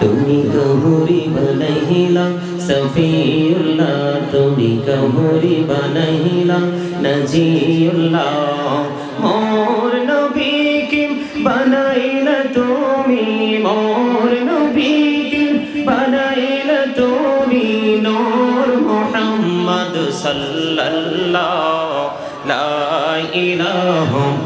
তুমি কহুরি বানাইলা সফিউল্লাহ তুমি কহুরি বানাইলা, নজিউল্লাহ, মোর নবীকে বানাইলা তুমি, মোর নবীকে বানাইলা তুমি, নূর মুহাম্মদ সাল্লাল্লাহ, লা ইলাহা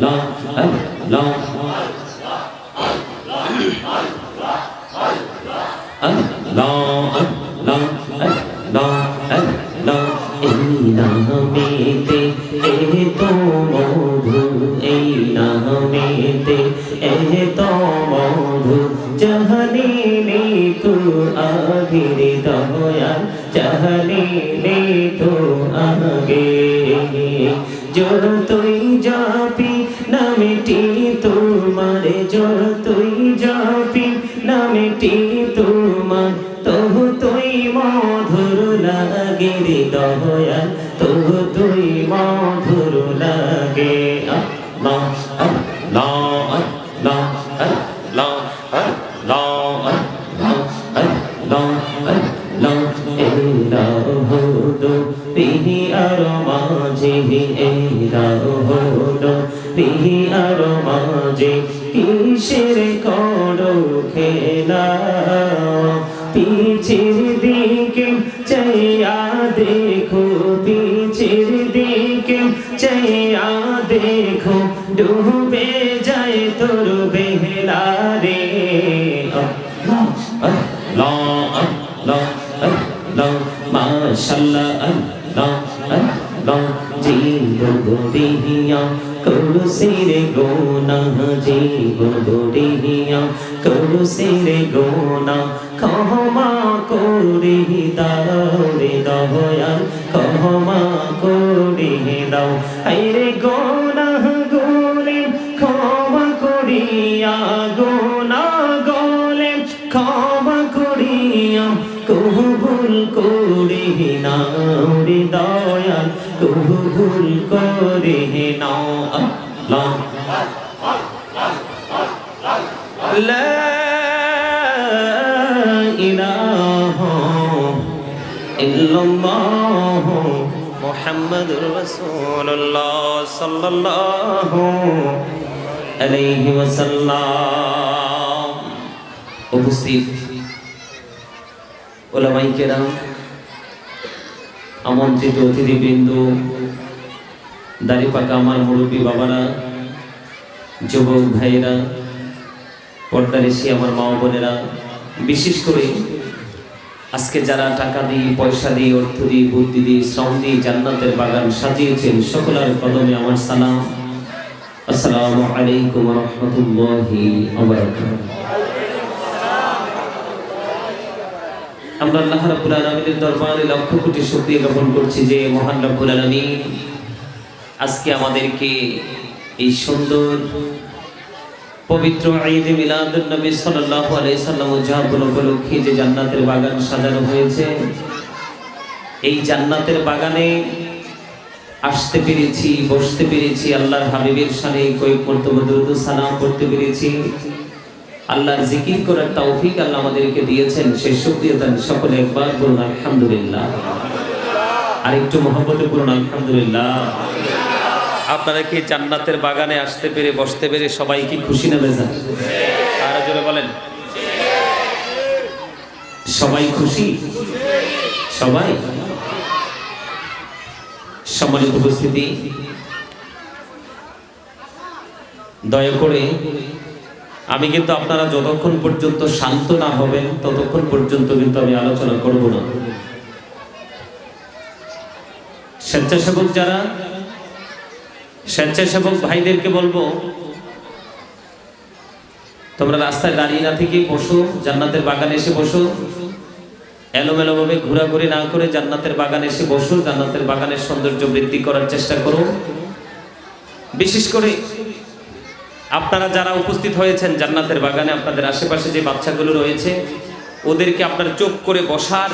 long নামটি তোমার যতই যাপি নামটি তোমার তবু তুই মধুর লাগে রে দয়া তবু তুই মধুর লাগে আল্লাহ আল্লাহ আল্লাহ আল্লাহ আল্লাহ আল্লাহ পিহি আর মাঝে এলা হলো পিহি মাঝে কিসের করো খেলা পিছের দিকে চাইয়া দেখো পিছের দিকে চাইয়া দেখো ডুবে যায় তোর বেহলা রে আল্লাহ আল্লাহ আল্লাহ আল্লাহ মাশাআল্লাহ আল্লাহ আল্লাহ জীবন গড়িয়া করু সিরে গোনা জীবন গড়িয়া করু সিরে গোনা ক্ষমা করে দাও রে দয়াল ক্ষমা করে দাও আইরে গোনা গোলে ক্ষমা করিয়া গোনা গোলে ক্ষমা করিয়া কবুল করে নাও রে দয়াল কবুল করে নাও আল্লাহ লা ইলাহা ইল্লাল্লাহ মুহাম্মাদুর রাসূলুল্লাহ সাল্লাল্লাহু আলাইহি ওয়াসাল্লাম উপস্থিত ওলামাই কেরাম আমন্ত্রিত অতিথিবৃন্দ, দাড়ি পাকা আমার মুরব্বী বাবারা, যুবক ভাইয়েরা, পর্দার এসে আমার মা বোনেরা, বিশেষ করে আজকে যারা টাকা দিয়ে পয়সা দিয়ে অর্থ দিয়ে বুদ্ধি দিয়ে শ্রম দিয়ে জান্নাতের বাগান সাজিয়েছেন, সকলের কদমে আমার সালাম। আসসালামু আলাইকুম রহমতুল্লাহি আমরা আল্লাহ রাব্বুল আলামিনের দরবারে লক্ষ কোটি শুকরিয়া জ্ঞাপন করছি যে মহান রাব্বুল আলামিন আজকে আমাদেরকে এই সুন্দর, পবিত্র ঈদ মিলাদুন নবী সাল্লাল্লাহু আলাইহি সাল্লাম উদযাপন উপলক্ষে যে জান্নাতের বাগান সাজানো হয়েছে, এই জান্নাতের বাগানে আসতে পেরেছি, বসতে পেরেছি, আল্লাহর হাবিবের সানে কয়েক দরুদ সালাম করতে পেরেছি। আল্লাহর জিকির করার তৌফিক আল্লাহ আমাদেরকে দিয়েছেন। সে শুকরিয়া দেন সকলে একবার বলুন, আলহামদুলিল্লাহ। আর একটু মহব্বতে বলুন, আলহামদুলিল্লাহ। আপনারা কি জান্নাতের বাগানে আসতে পেরে, বসতে পেরে সবাই কি খুশি নেবে যান আর জোরে বলেন। সবাই খুশি? সবাই? সম্মানিত উপস্থিতি। দয়া করে আমি কিন্তু আপনারা যতক্ষণ পর্যন্ত শান্ত না হবেন, ততক্ষণ পর্যন্ত কিন্তু আমি আলোচনা করব না। স্বেচ্ছাসেবক যারা, স্বেচ্ছাসেবক ভাইদেরকে বলব, তোমরা রাস্তায় দাঁড়িয়ে না থেকে বসো, জান্নাতের বাগানে এসে বসো। এলোমেলো ভাবে ঘোরাঘুরি না করে জান্নাতের বাগানে এসে বসো, জান্নাতের বাগানের সৌন্দর্য বৃদ্ধি করার চেষ্টা করো। বিশেষ করে আপনারা যারা উপস্থিত হয়েছেন জান্নাতের বাগানে, আপনাদের আশেপাশে যে বাচ্চাগুলো রয়েছে, ওদেরকে আপনার চোখ করে বসার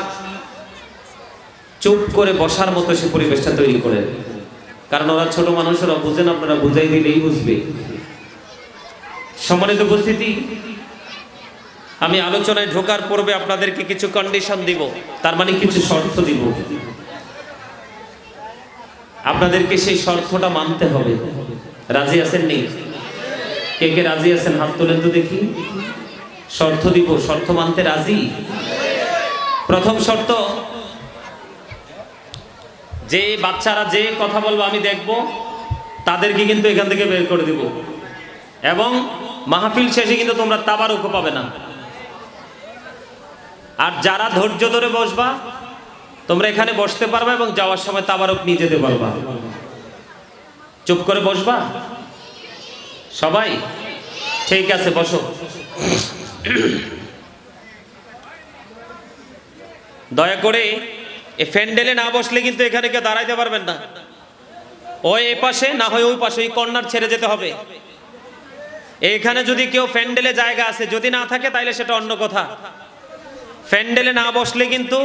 চুপ করে বসার মতো সে পরিবেশটা তৈরি করে কারণ ওরা ছোট মানুষ, ওরা বুঝেন আপনারা বুঝাই দিলেই বুঝবে। সম্মানিত উপস্থিতি, আমি আলোচনায় ঢোকার পূর্বে আপনাদেরকে কিছু কন্ডিশন দিব, তার মানে কিছু শর্ত দিব। আপনাদেরকে সেই শর্তটা মানতে হবে। রাজি আছেন নেই কে কে রাজি আছেন? হাত তোলেন তো দেখি। শর্ত দিব, শর্ত মানতে রাজি? প্রথম শর্ত, যে বাচ্চারা যে কথা বলব আমি দেখব, তাদেরকে কিন্তু এখান থেকে বের করে দিব। এবং মাহফিল শেষে কিন্তু তোমরা তাবারুকও পাবে না। আর যারা ধৈর্য ধরে বসবা, তোমরা এখানে বসতে পারবা এবং যাওয়ার সময় তাবারক নিয়ে যেতে পারবা চুপ করে বসবা? সবাই? ঠিক আছে, বসো। দয়া করে এই ফ্যান্ডেলে না বসলে কিন্তু এখানে কেউ দাঁড়াইতে পারবেন না। ওই এ পাশে, না হয় ওই পাশে, ওই কর্নার ছেড়ে যেতে হবে। এখানে যদি কেউ ফ্যান্ডেলে জায়গা আছে, যদি না থাকে তাইলে সেটা অন্য কথা। ফ্যান্ডেলে না বসলে কিন্তু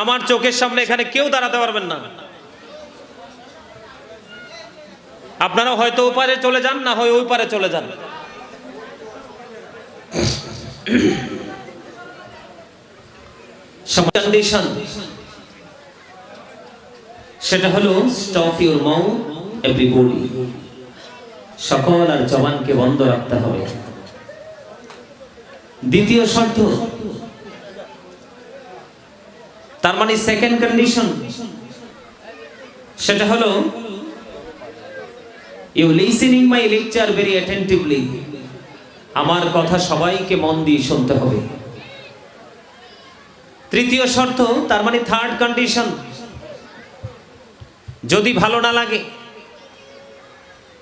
আমার চোখের সামনে এখানে কেউ দাঁড়াতে পারবেন না। আপনারা হয়তো ওপারে চলে যান, না হয় ওই পারে চলে যান। সেটা হলো স্টপ ইউর মাউথ সকল আর জবানকে বন্ধ রাখতে হবে। দ্বিতীয় শর্ত। তার মানে সেকেন্ড কন্ডিশন সেটা হলো you listening my lecture very attentively আমার কথা সবাইকে মন দিয়ে শুনতে হবে। তৃতীয় শর্ত, তার মানে থার্ড কন্ডিশন যদি ভালো না লাগে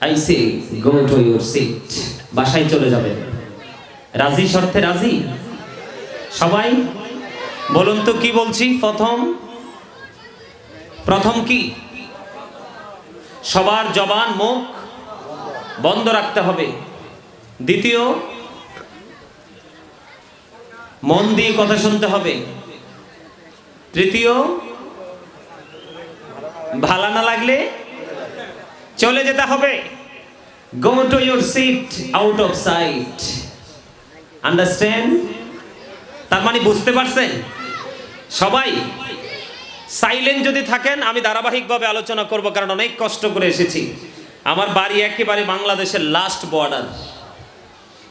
I say go to your seat বাসায় চলে যাবে রাজি শর্তে রাজি? সবাই, বলুন তো কি বলছি? প্রথম প্রথম কি? সবার জবান, মুখ বন্ধ রাখতে হবে। দ্বিতীয়, মন দিয়ে কথা শুনতে হবে। তৃতীয়, ভালো না লাগলে চলে যেতে হবে। Go to your seat out of sight understand তার মানে বুঝতে পারছেন? সবাই সাইলেন্ট যদি থাকেন, আমি ধারাবাহিকভাবে আলোচনা করব কারণ অনেক কষ্ট করে এসেছি। আমার বাড়ি একেবারে বাংলাদেশের লাস্ট বর্ডার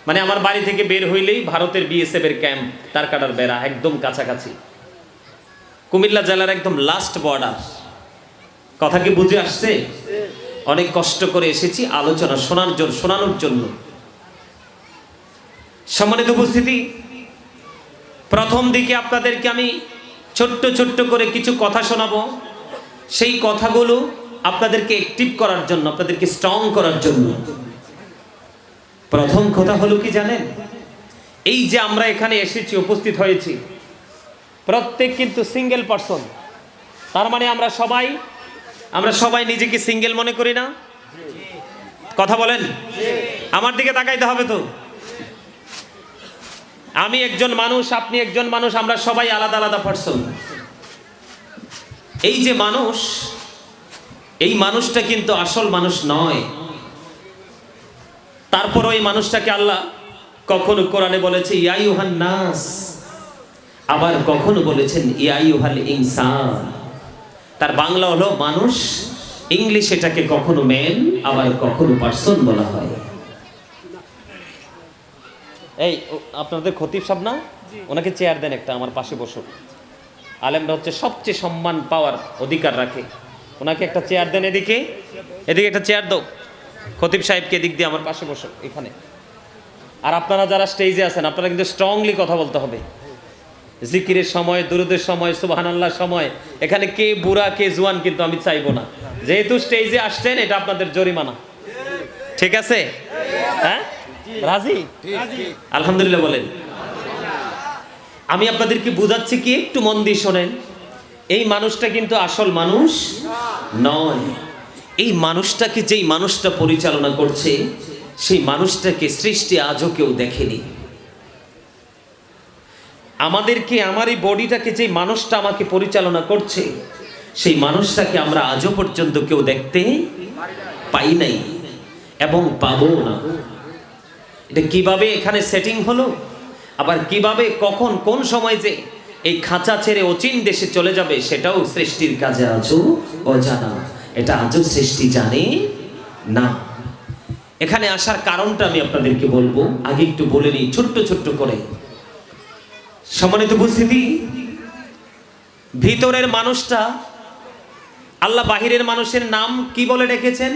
মানে আমার বাড়ি থেকে বের হইলেই ভারতের বিএসএফ এর ক্যাম্প তার কাটার বেড়া, একদম কাছাকাছি। কুমিল্লা জেলার একদম লাস্ট বর্ডার কথা কি বুঝে আসছে? অনেক কষ্ট করে এসেছি আলোচনা শোনার জন্য শোনানোর জন্য। সম্মানিত উপস্থিতি, প্রথম দিকে আপনাদেরকে আমি ছোট্ট ছোট্ট করে কিছু কথা শোনাবো। সেই কথাগুলো আপনাদেরকে অ্যাক্টিভ করার জন্য, আপনাদেরকে স্ট্রং করার জন্য। প্রথম কথা হলো কি জানেন? এই যে আমরা এখানে এসেছি, উপস্থিত হয়েছি, প্রত্যেক কিন্তু সিঙ্গেল পারসন তার মানে আমরা সবাই আমরা সবাই নিজেকে সিঙ্গেল মনে করি না? কথা বলেন? আমার দিকে তাকাইতে হবে তো। আমি একজন মানুষ, আপনি একজন মানুষ, আমরা সবাই আলাদা আলাদা পার্সন এই যে মানুষ এই মানুষটা কিন্তু আসল মানুষ নয়। তারপর ওই মানুষটাকে আল্লাহ কখনো কোরআনে বলেছে ইয়াইউহান নাস। আবার কখনো বলেছেন ইয়াইউহাল ইনসান। তার বাংলা হলো মানুষ ইংলিশ এটাকে কখনো ম্যান আবার কখনো পার্সন বলা হয়। এই আপনাদের খতিব সাহেব না? ওনাকে চেয়ার দেন একটা আমার পাশে বসুক আলেমরা হচ্ছে সবচেয়ে সম্মান পাওয়ার অধিকার রাখে। ওনাকে একটা চেয়ার দেন এদিকে। এদিকে একটা চেয়ার দাও। খতিব সাহেবকে এদিক দিয়ে আমার পাশে বসো, এখানে। আর আপনারা যারা স্টেজে আছেন, আপনারা কিন্তু স্ট্রংলি কথা বলতে হবে। জিকিরের সময়, দুরুদের সময়, সুবাহানাল্লাহর সময়, এখানে কে বুড়া, কে জুয়ান কিন্তু আমি চাইব না। যেহেতু স্টেজে আসছেন, এটা আপনাদের জরিমানা। ঠিক আছে? হ্যাঁ? রাজি? আলহামদুলিল্লাহ বলেন। আমি আপনাদেরকে বুঝাচ্ছি কি, একটু মন দিয়ে শোনেন। এই মানুষটা কিন্তু আসল মানুষ নয়। এই মানুষটাকে যেই মানুষটা পরিচালনা করছে, সেই মানুষটাকে সৃষ্টি আজও কেউ দেখেনি। আমাদেরকে আমার এই বডিটাকে যে মানুষটা আমাকে পরিচালনা করছে, সেই মানুষটাকে আমরা আজও পর্যন্ত কেউ দেখতে পাই নাই এবং পাবো না। এটা কীভাবে এখানে সেটিং হলো? আবার কীভাবে, কখন, কোন সময় যে এই খাঁচা ছেড়ে অচিন দেশে চলে যাবে, সেটাও সৃষ্টির কাজে আজও অজানা। এটা আজও সৃষ্টি জানে না। এখানে আসার কারণটা আমি আপনাদেরকে বলব, আগে একটু বলে নিই, ছোট্ট ছোট্ট করে। সম্মানিত উপস্থিতি, ভিতরের মানুষটা আল্লাহ বাহিরের মানুষের নাম কি বলে রেখেছেন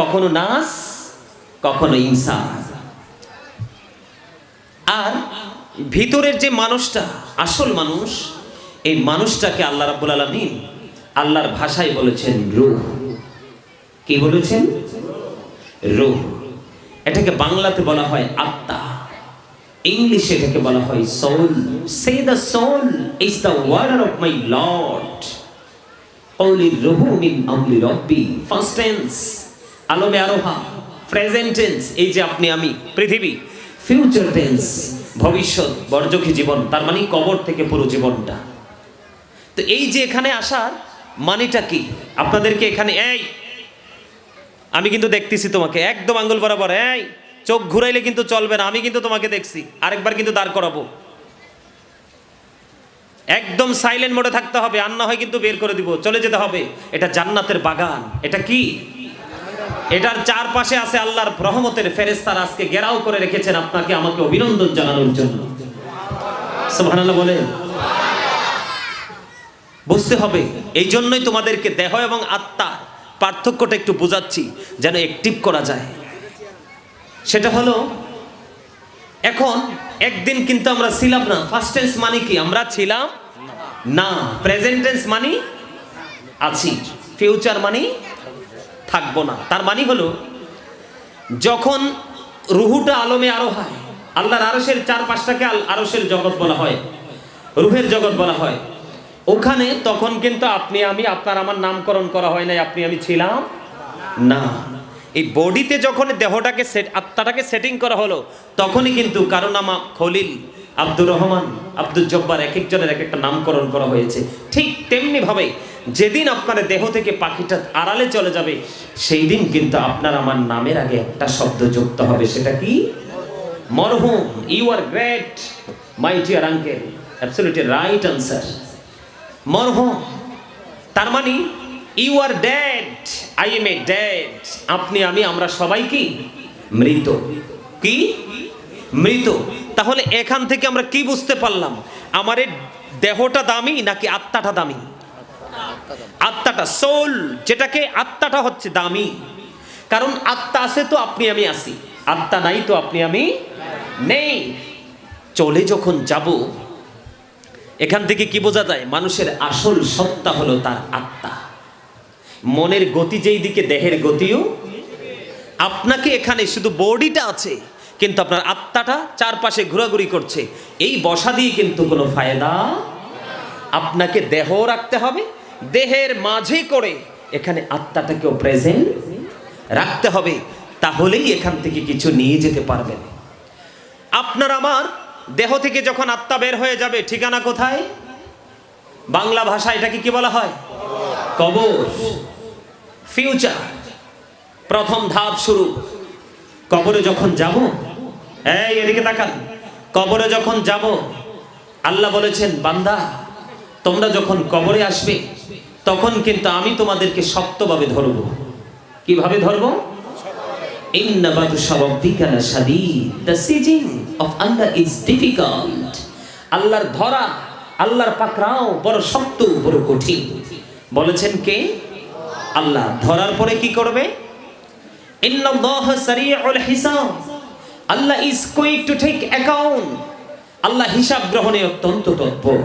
কখনো নাস, কখনো ইনসান আর ভিতরের যে মানুষটা, আসল মানুষ, এই মানুষটাকে আল্লাহ রাব্বুল আলামিন আল্লাহর ভাষায় বলেছেন রূহ। কি বলেছেন? রূহ। এটাকে বাংলাতে বলা হয় আত্মা। ইংলিশে এটাকে বলা হয় soul say the soul is the word of my lord অলি রুহু মিন আমলি রব্বি ফার্স্ট টেন্স আলমে আরোহা। প্রেজেন্ট টেন্স এই যে আপনি, আমি, পৃথিবী। ফিউচার টেন্স ভবিষ্যৎ বর্জকি জীবন, তার মানে কবর থেকে পুরো জীবনটা। তো এই যে এখানে আসার মানেটা কি? আপনাদেরকে এখানে, এই, আমি কিন্তু দেখতেছি তোমাকে, একদম আঙ্গুল বরাবর, এই, চোখ ঘুরাইলে কিন্তু চলবে না, আমি কিন্তু তোমাকে দেখছি, আরেকবার কিন্তু দাঁড় করাবো। একদম সাইলেন্ট মোডে থাকতে হবে, আর না হয় কিন্তু বের করে দিব, চলে যেতে হবে। এটা জান্নাতের বাগান, এটা কি? এটার চারপাশে আছে আল্লাহর রহমতের ফেরেস্তার আজকে গেরাও করে রেখেছেন আপনাকে, আমাকে অভিনন্দন জানানোর জন্য। বলে বুঝতে হবে এই জন্যই তোমাদেরকে দেহ এবং আত্মা পার্থক্যটা একটু বোঝাচ্ছি, যেন অ্যাক্টিভ করা যায়। সেটা হলো, এখন একদিন কিন্তু আমরা ছিলাম না ফার্স্ট টেন্স মানে কি? আমরা ছিলাম না। প্রেজেন্ট টেন্স মানে আছি। ফিউচার মানে থাকব না। তার মানে হলো, যখন রুহুটা আলমে আরও হয়, আল্লাহর আরসের চার পাঁচটাকে আল আরসের জগৎ বলা হয়, রুহের জগৎ বলা হয়, ওখানে তখন কিন্তু আপনি, আমি, আপনার আমার নামকরণ করা হয় নাই, আপনি, আমি ছিলাম না। এই বডিতে যখন দেহটাকে সেট আত্মাটাকে সেটিং করা হলো, তখনই কিন্তু কারও নামা খলিল আব্দুর রহমান আব্দুল জব্বার এক একজনের এক একটা নামকরণ করা হয়েছে। ঠিক তেমনি ভাবে যেদিন আপনার দেহ থেকে পাখিটা আড়ালে চলে যাবে সেই দিন কিন্তু আপনার আমার নামের আগে একটা শব্দ যুক্ত হবে। সেটা কি? মরহুম you are great my dear uncle absolutely right answer মরহুম, তার মানে you are dad I am a dad আপনি, আমি, আমরা সবাই কি? মৃত। কি? মৃত। তাহলে এখান থেকে আমরা কি বুঝতে পারলাম? আমার দেহটা দামি নাকি আত্মাটা দামি? আত্মাটা সোল যেটাকে আত্মাটা হচ্ছে দামি। কারণ আত্মা আছে তো আপনি আমি আছি। আত্মা নাই তো আপনি আমি নেই। চলে যখন যাব, এখান থেকে কি বোঝা যায়? মানুষের আসল সত্তা হলো তার আত্মা। মনের গতি যেই দিকে, দেহের গতিও। আপনাকে এখানে শুধু বডিটা আছে। কিন্তু আপনার আত্মাটা চারপাশে ঘোরাঘুরি করছে। এই বসা দিয়ে কিন্তু কোনো ফায়দা আপনাকে দেহ রাখতে হবে, দেহের মাঝে করে এখানে আত্মাটাকেও প্রেজেন্ট রাখতে হবে, তাহলেই এখান থেকে কিছু নিয়ে যেতে পারবেন। আপনার আমার দেহ থেকে যখন আত্মা বের হয়ে যাবে, ঠিকানা কোথায়? বাংলা ভাষা এটাকে কি বলা হয়? কবর। ফিউচার প্রথম ধাপ শুরু। কবরে যখন যাব, এই এদিকে তাকান, কবরে যখন যাব, আল্লাহ বলেছেন, বান্দা, তোমরা যখন কবরে আসবে, তখন কিন্তু আমি তোমাদেরকে শক্তভাবে ধরব। কীভাবে ধরবো. আল্লাহর ধরা, আল্লাহর শক্ত কঠিন। বলেছেন কে? আল্লাহ। ধরার পরে কি করবে? ইন্নাল্লাহ সারিউল হিসাব। আল্লাহ is quick to take account আল্লাহ হিসাব গ্রহণে অত্যন্ত তৎপর।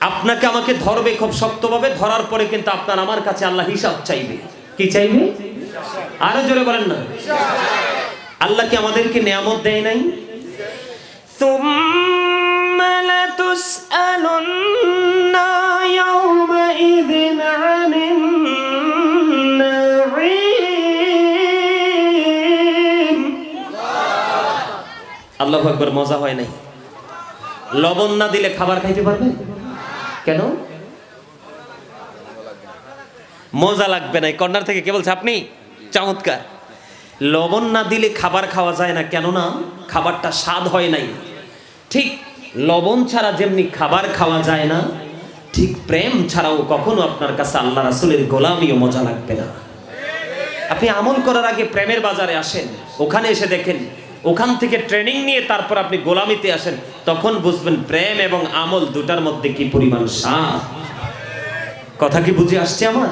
আপনাকে আমাকে ধরবে খুব শক্তভাবে, ধরার পরে কিন্তু আপনার আমার কাছে আল্লাহ হিসাব চাইবে। কি চাইবে? আরও জোরে বলেন না। আল্লাহ কি আমাদেরকে নিয়ামত দেয় নাই? তুম তুসআলুন আল্লাহ একবার মজা হয় নাই। লবণ না দিলে খাবার খাইতে পারবে? কেন? মজা লাগবে না। কর্নার থেকে কে বলছে আপনি? চমৎকার। লবণ না দিলে খাবার খাওয়া যায় না। কেননা, খাবারটা স্বাদ হয় নাই। ঠিক লবণ ছাড়া যেমনি খাবার খাওয়া যায় না, ঠিক প্রেম ছাড়াও কখনো আপনার কাছে আল্লাহ রাসুলের গোলামিও মজা লাগবে না। আপনি আমল করার আগে প্রেমের বাজারে আসেন। ওখানে এসে দেখেন ওখান থেকে ট্রেনিং নিয়ে তারপর আপনি গোলামিতে আসেন, তখন বুঝবেন প্রেম এবং আমল দুটার মধ্যে কি পরিমাণ সাপ। কথা কি বুঝে আসছে আমার?